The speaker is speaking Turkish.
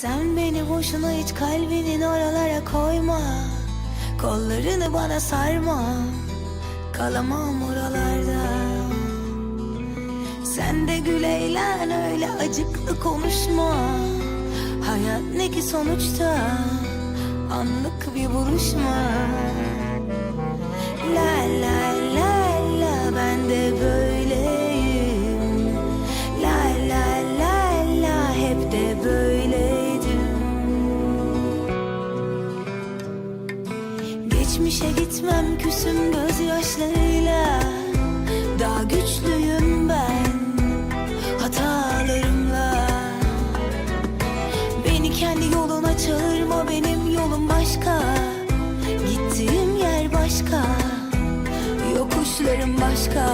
Sen beni boşuna hiç kalbinin oralara koyma. Kollarını bana sarma. Kalamam oralarda. Sen de gül eğlen öyle acıklı konuşma. Hayat ne ki sonuçta? Anlık bir buluşma Geçmişe gitmem küsüm gözyaşlarıyla. Daha güçlüyüm ben hatalarımla. Beni kendi yoluna çağırma benim yolum başka. Gittiğim yer başka Yokuşlarım başka